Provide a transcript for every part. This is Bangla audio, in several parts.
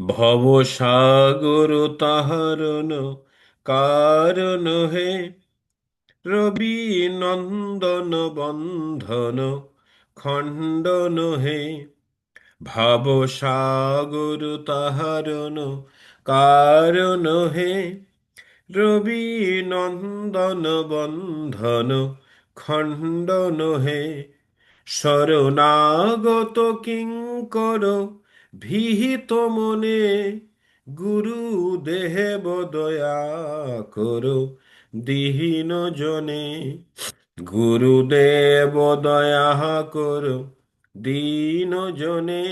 ভবসাগর তাহারণ কারণ হে রবি নন্দন বন্ধন খণ্ডন হে ভবসাগর তাহারণ কারণ হে রবি নন্দন বন্ধন খণ্ডন হে শরণাগত কিঙ্কর ভিহিত মনে গুরু দেহেব দয়া করো দিহীন জনে। গুরুদেব দয়া করো দীন জনে।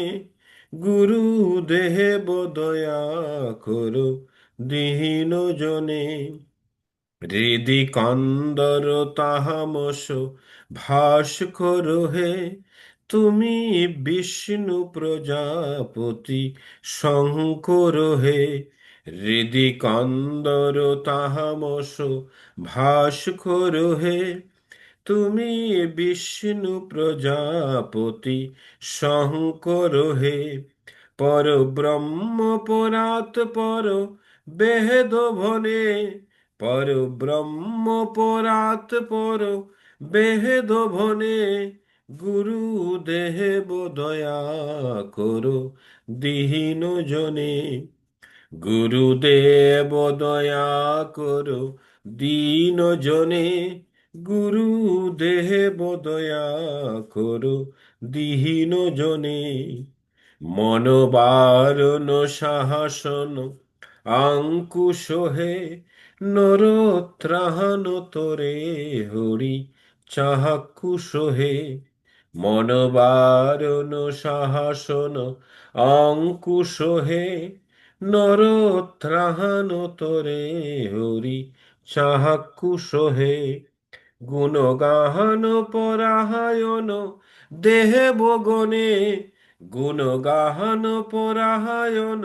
গুরুদেব দয়া করো দীন জনে। হৃদি কন্দর তাহামস ভাস্কর হে তুমি বিষ্ণু প্রজাপতি, শঙ্কর হে হৃদি কন্দর তাহামস, ভাস্কর হে তুমি বিষ্ণু প্রজাপতি, শঙ্কর হে পর ব্রহ্ম পরাৎ পর বেদ ভনে পর ব্রহ্ম পরাৎ পর বেদ ভনে। গুরু দেব দয়া করো, দিহীন জনে। গুরুদেব দয়া করো দীন জনে। গুরু দেব দয়া করো, দিহীন জনে। মনোবারণ সাহাসন আঙ্কুশ হে, নরত্রাহন তোরে হরি, চাহাকুশ হে। মনোবারণ সাহাসন অঙ্কুশ হে, নরত্রাহন তোরে হরি চাহাকুশ হে। গুণগাহন পরাহায়ন দেহে বগনে গুণগাহন পরাহায়ন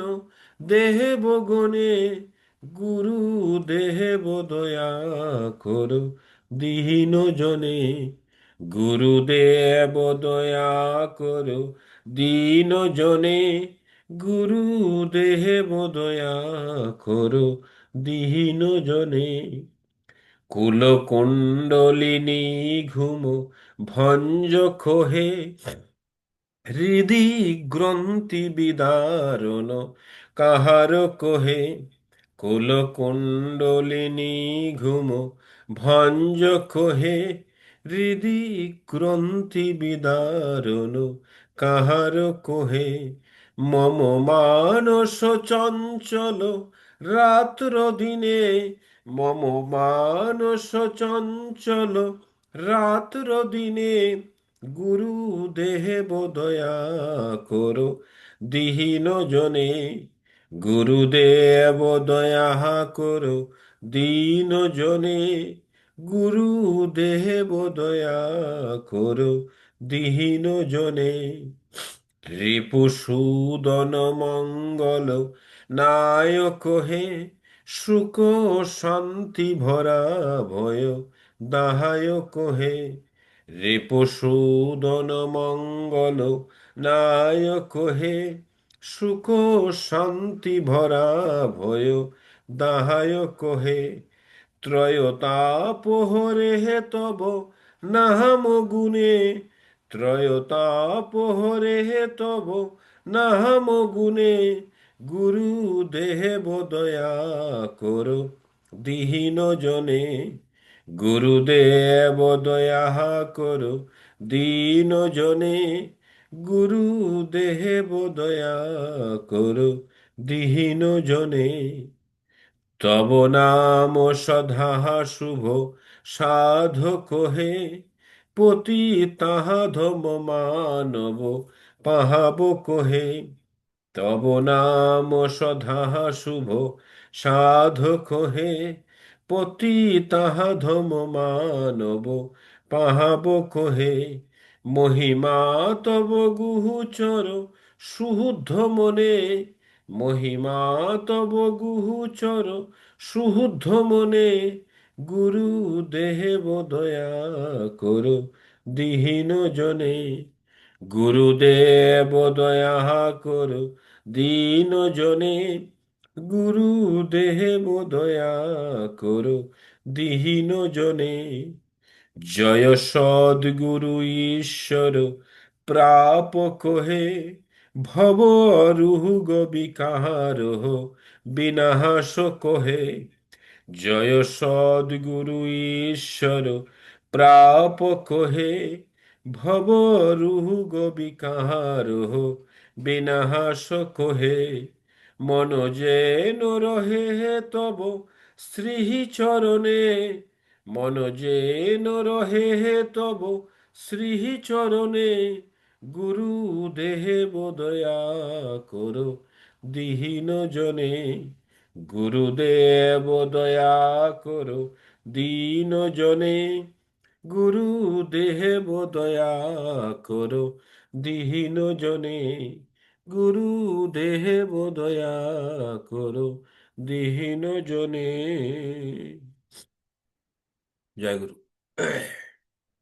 দেহে বগনে গুরু দেহেব দয়া করো দিহীন জনে গুরুদেব দয়া করো, দীন জনে গুরু দেহেব দয়া করো দিহীন জনে। কুলকুণ্ডলিনী ঘুম ভঞ্জ খোহে হৃদি গ্রন্থি বিদারণ কাহার কোহে। কুলকুণ্ডলিনী ঘুম ভঞ্জ খোহে হৃদি গ্রন্থি বিদারণ কাহার কোহে, মম মানস চঞ্চল রাত্র দিনে মম মানস চঞ্চল রাত্র দিনে গুরু দেহেব দয়া করো, দিহীন জনে গুরুদেব দয়া করো, দীন জনে গুরু দেহেব দয়া করো, দিহীন জনে। রিপুসূদন মঙ্গল, নায়ক হে, সুখ শান্তি ভরা ভয়, দাহায়ক হে। রিপুসূদন মঙ্গল, নায়ক হে, সুখ শান্তি ভরা ভয়, দাহায়ক হে। ত্রয়তাপহরে হে তব নাম গুণে ত্রয়তাপহরে হে তব নাম গুণে গুরু দেহেব দয়া করো দিহীন জনে, গুরুদেব দয়া করো দীন জনে গুরু দেহেব দয়া করো দিহীন জনে। তব নাম সধা শুভ সাধক হে, পতি তাহা ধম মানব পাহাব কহে। তব নাম সধা শুভ সাধক হে, পতি তাহা ধম মানব পাহাব কহে। মহিমা তব গুহুচর সুহুদ্ধ মনে মহিমা তব গুহুচর সুহুদ্ধ মনে গুরু দেহেব দয়া করো, দিহীন জনে গুরুদেব দয়া করো, দীন জনে গুরুদেব দয়া করো দীন জনে জয় সদ্গুরু ঈশ্বর প্রাপক হে ভব রুগ বিকার বিনাশ কহে জয় সদ্গুরু ঈশ্বর প্রাপক হে ভব রুগ বিকার বিনাশ কহে মন যেন রহে তব শ্রীচরণে মন যেন রহে তব শ্রীচরণে গুরু দেব দয়া করো দিহীন জনে। গুরুদেব দয়া করো দীন জনে। গুরুদেব দয়া করো দীন জনে। গুরুদেব দয়া করো দীন জনে। জয় গুরু।